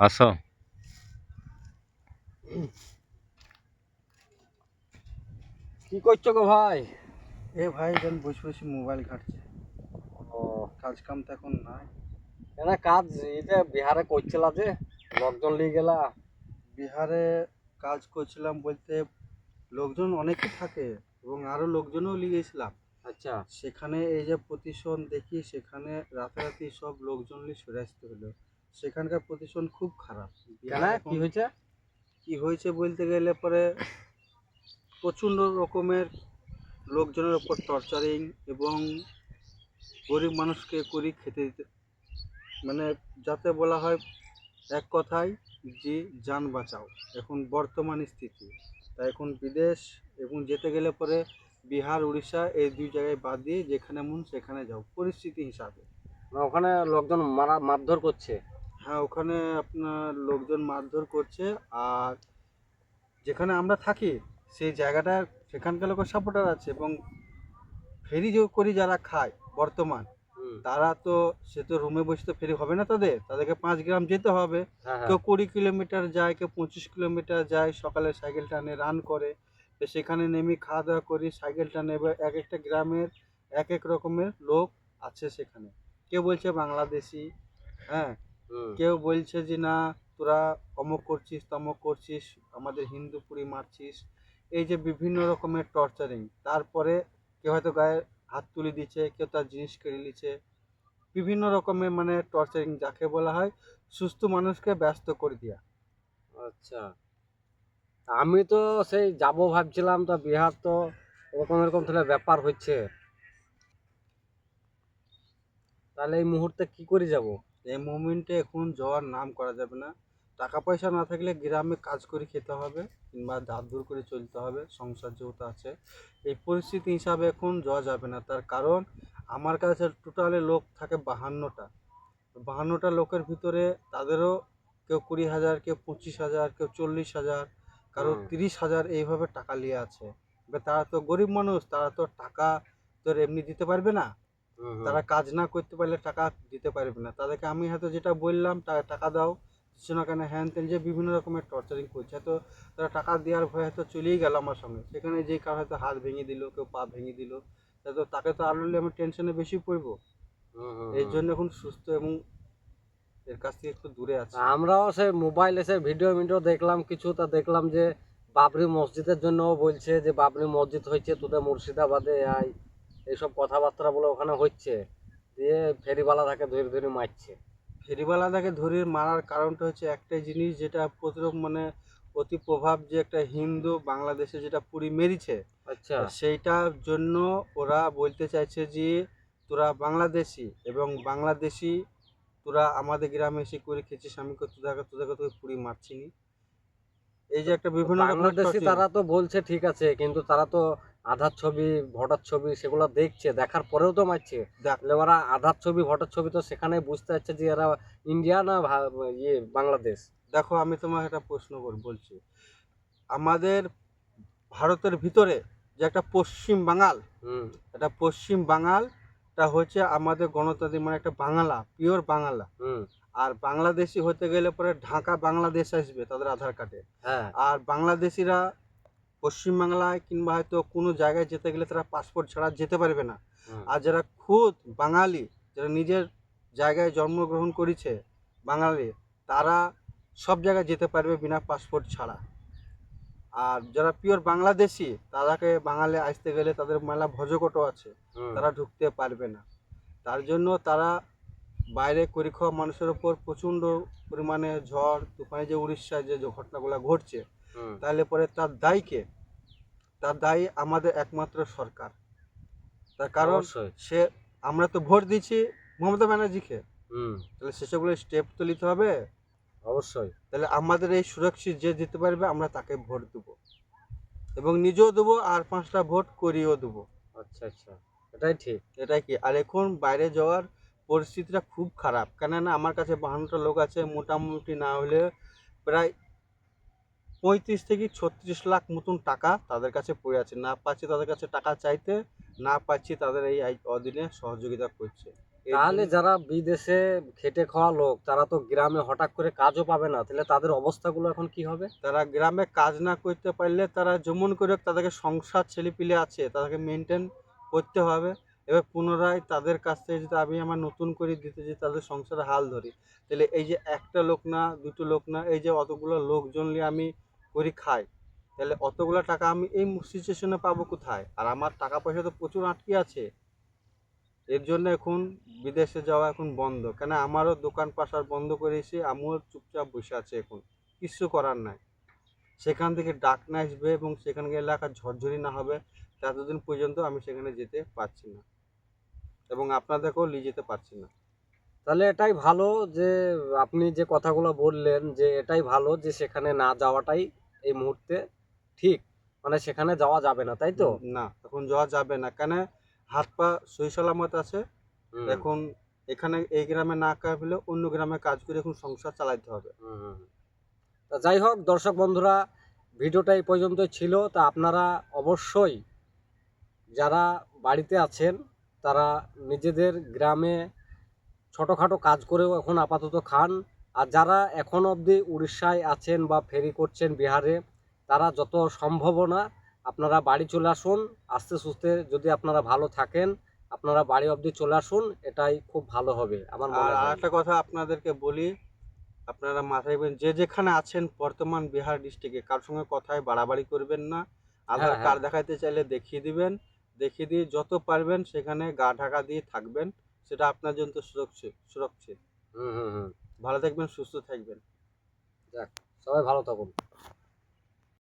আসো। কি করছ গো ভাই? এ ভাই যেন বসে বসে মোবাইল ঘাটছে। ও। কাজ কাম তো এখন নাই। কেন কাজ? এটা বিহারে করছিলা যে লোকজন নিয়ে গেলা। বিহারে কাজ করছিলাম বলতে লোকজন অনেকই থাকে এবং আরও লোকজনও লিগেছিলাম আচ্ছা। সেখানে এই যে প্রতিশন দেখি সেখানে রাতারাতি সব লোকজন নিয়ে সরে আসতে হলো। সেখানকার প্রতিশন খুব খারাপ। কেন? কি হয়েছে? কি হয়েছে বলতে গেলে পরে প্রচণ্ড রকমের লোকজনের ওপর টর্চারিং এবং গরিব মানুষকে করি খেতে দিতে মানে যাতে বলা হয় এক কথায় যে যান বাঁচাও। এখন বর্তমান স্থিতি। তাই এখন বিদেশ এবং যেতে গেলে পরে বিহার উড়িষ্যা এই দুই জায়গায় বাদ দিয়ে যেখানে মন সেখানে যাও। পরিস্থিতি হিসাবে। ওখানে লোকজন মারা মারধর করছে। হ্যাঁ ওখানে আপনার লোকজন মারধর করছে আর যেখানে আমরা থাকি সেই জায়গাটা সেখানকার লোকের সাপোর্টার আছে এবং ফেরি যে করি যারা খায় বর্তমান তারা তো সে তো রুমে বসে তো ফেরি হবে না তাদের তাদেরকে পাঁচ গ্রাম যেতে হবে। হ্যাঁ, হ্যাঁ। কেউ কুড়ি কিলোমিটার যায় কেউ পঁচিশ কিলোমিটার যায় সকালে সাইকেল টানে রান করে। তো সেখানে নেমে খাওয়া দাওয়া করি সাইকেল টানে এবার এক একটা গ্রামের এক এক রকমের লোক আছে সেখানে। কেউ বলছে বাংলাদেশি হ্যাঁ কেউ বলছে যে না তোরা অমুক করছিস তমক করছিস আমাদের হিন্দু পুরি মারছিস। এই যে বিভিন্ন রকমের টর্চারিং তারপরে কেউ হয়তো গায়ে হাত তুলে দিচ্ছে কেউ তার জিনিস কেড়ে নিচ্ছে বিভিন্ন রকমের মানে টর্চারিং যাকে বলা হয় সুস্থ মানুষকে ব্যস্ত করে দেওয়া আচ্ছা। আমি তো সেই যাব ভাবছিলাম তো বিহার তো এরকম এরকম তাহলে ব্যাপার হচ্ছে। তাহলে এই মুহূর্তে কি করে যাব? এই মুভমেন্টে এখন যাওয়ার নাম করা যাবে না। টাকা পয়সা না থাকলে গ্রামে কাজ করে খেতে হবে কিংবা দাঁত দূর করে চলতে হবে সংসার যেহেতু আছে। এই পরিস্থিতি হিসাবে এখন যাওয়া যাবে না। তার কারণ আমার কাছে টোটালে লোক থাকে বাহান্নটা। বাহান্নটা লোকের ভিতরে তাদেরও কেউ কুড়ি হাজার কেউ পঁচিশ হাজার কেউ চল্লিশ হাজার কারও তিরিশ হাজার এইভাবে টাকা নিয়ে আছে। এবার তারা তো গরিব মানুষ তারা তো টাকা তোর এমনি দিতে পারবে না। তারা কাজ না করতে পারলে টাকা দিতে পারবে না। তাদেরকে আমি হয়তো যেটা বললাম টাকা দাও। দিচ্ছ না কেন হ্যান ত্যান যে বিভিন্ন রকমের টর্চারিং করছে তো তারা টাকা দেওয়ার ভয়ে হয়তো চলেই গেল আমার সঙ্গে। সেখানে যে কার হয়তো হাত ভেঙে দিল কেউ পা ভেঙে দিল তো তাকে তো আরও আমি টেনশনে বেশি পড়ব। এই জন্য এখন সুস্থ এবং এর কাছ থেকে একটু দূরে আছে। আমরাও সে মোবাইলে সে ভিডিও ভিডিও দেখলাম কিছু তা দেখলাম যে বাবরি মসজিদের জন্য বলছে যে বাবরি মসজিদ হয়েছে তোদের মুর্শিদাবাদে আয় এইসব কথাবার্তা বলে ওখানে হচ্ছে দিয়ে ফেরিওয়ালা তাকে ধরে ধরে মারছে। ফেরিওয়ালাদাকে ধরে মারার কারণটা হচ্ছে একটাই জিনিস যেটা প্রতিরোধ মানে অতি প্রভাব যে একটা হিন্দু বাংলাদেশে যেটা পুরি মেরেছে আচ্ছা। সেইটার জন্য ওরা বলতে চাইছে যে তোরা বাংলাদেশি এবং বাংলাদেশি তোরা আমাদের গ্রামে এসে করে খেয়েছিস আমি তোদেরকে তোদেরকে তোকে পুরি মারছিনি এই যে একটা বিভিন্ন বাংলাদেশি তারা তো বলছে ঠিক আছে কিন্তু তারা তো আধার ছবি ভোটার ছবি সেগুলো দেখছে দেখার পরেও তো মারছে। দেখ তাহলে ওরা আধার ছবি ভোটার ছবি তো সেখানে বুঝতে পারছে যে এরা ইন্ডিয়া না ইয়ে বাংলাদেশ। দেখো আমি তোমাকে একটা প্রশ্ন কর বলছি। আমাদের ভারতের ভিতরে যে একটা পশ্চিম বাঙাল হুম। এটা পশ্চিম বাঙালটা হচ্ছে আমাদের গণতান্ত্রিক মানে একটা বাংলা পিওর বাংলা। হুম। আর বাংলাদেশি হতে গেলে পরে ঢাকা বাংলাদেশ আসবে তাদের আধার কার্ডে। হ্যাঁ। আর বাংলাদেশিরা পশ্চিমবাংলায় কিংবা হয়তো কোনো জায়গায় যেতে গেলে তারা পাসপোর্ট ছাড়া যেতে পারবে না। আর যারা খুদ বাঙালি যারা নিজের জায়গায় জন্মগ্রহণ করেছে বাঙালি তারা সব জায়গায় যেতে পারবে বিনা পাসপোর্ট ছাড়া। আর যারা পিওর বাংলাদেশি তাদেরকে বাঙালি আসতে গেলে তাদের মেলা ভজকটও আছে। তারা ঢুকতে পারবে না। তার জন্য তারা বাইরে করি খাওয়া মানুষের ওপর প্রচণ্ড পরিমাণে ঝড় তুফানে যে উড়িষ্যায় যে যে ঘটনাগুলো ঘটছে তাহলে পরে তার দায়ীকে তার দায়ী আমাদের একমাত্র সরকার। তার কারণ অবশ্যই। সে আমরা তো ভোট দিচ্ছি মমতা ব্যানার্জিকে। হুম। তাহলে সেসবগুলো স্টেপ তো নিতে হবে। অবশ্যই। তাহলে আমাদের এই সুরক্ষিত যে দিতে পারবে আমরা তাকে ভোট দেবো। এবং নিজেও দেবো আর পাঁচটা ভোট করিয়েও দেবো। আচ্ছা আচ্ছা। এটাই ঠিক। এটাই কি? আর এখন বাইরে যাওয়ার পরিস্থিতিটা খুব খারাপ। কেননা আমার কাছে বাহান্নটা লোক আছে মোটামুটি না হলে প্রায় পঁয়ত্রিশ থেকে ছত্রিশ লাখ মতন টাকা তাদের কাছে পড়ে আছে। না পাচ্ছি তাদের কাছে টাকা চাইতে না পাচ্ছি তাদের এই অধীনে সহযোগিতা করছে। তাহলে যারা বিদেশে খেটে খাওয়া লোক তারা তো গ্রামে হঠাৎ করে কাজও পাবে না। তাহলে তাদের অবস্থাগুলো এখন কি হবে? তারা গ্রামে কাজ না করতে পারলে তারা যেমন করে তাদেরকে সংসার ছেলেপিলে আছে তাদেরকে মেনটেন করতে হবে। এবার পুনরায় তাদের কাছ থেকে যদি আমি আমার নতুন করে দিতে যে তাদের সংসারে হাল ধরি। তাহলে এই যে একটা লোক না দুটো লোক না এই যে অতগুলো লোকজন নিয়ে আমি করি খাই, তাহলে অতগুলো টাকা আমি এই সিচুয়েশনে পাবো কোথায়? আর আমার টাকা পয়সা তো প্রচুর আটকে আছে। এর জন্য এখন বিদেশে যাওয়া এখন বন্ধ। কেন আমারও দোকান পাশার বন্ধ করেছি আমিও চুপচাপ বসে আছে এখন। কিছু করার নাই। সেখান থেকে ডাক না আসবে এবং সেখানে এলাকা ঝরঝরি না হবে। ততদিন পর্যন্ত আমি সেখানে যেতে পারছি না। এবং আপনাদেরকেও নিয়ে যেতে পারছি না। তাহলে এটাই ভালো যে আপনি যে কথাগুলো বললেন যে এটাই ভালো যে সেখানে না যাওয়াটাই এই মুহূর্তে ঠিক মানে সেখানে যাওয়া যাবে না তাই তো? না এখন যাওয়া যাবে না কেন? হাত পা সই সালামত আছে। এখন এখানে এই গ্রামে না কাজ হলে অন্য গ্রামে কাজ করে এখন সংসার চালাতে হবে। তা যাই হোক দর্শক বন্ধুরা ভিডিওটা এই পর্যন্ত ছিল। তা আপনারা অবশ্যই যারা বাড়িতে আছেন তারা নিজেদের গ্রামে ছোটোখাটো কাজ করেও এখন আপাতত খান। আর যারা এখন অবধি উড়িষ্যায় আছেন বা ফেরি করছেন বিহারে তারা যত সম্ভাবনা আপনারা বাড়ি চলে আসুন আস্তে সুস্তে যদি আপনারা ভালো থাকেন আপনারা বাড়ি অবধি চলে আসুন এটাই খুব ভালো হবে আমার আর হয়। আরেকটা কথা আপনাদেরকে বলি আপনারা মাথায় রাখবেন যে যেখানে আছেন বর্তমান বিহার ডিস্ট্রিক্টে কার সঙ্গে কথায় বাড়াবাড়ি করবেন না আধার হ্যাঁ, কার্ড দেখাইতে চাইলে দেখিয়ে দিবেন দেখিয়ে দিয়ে যত পারবেন সেখানে গা ঢাকা দিয়ে থাকবেন সেটা আপনার জন্য সুরক্ষিত সুরক্ষিত। হুম হুম হুম। ভালো থাকবেন সুস্থ থাকবেন। যাক সবাই ভালো থাকুন।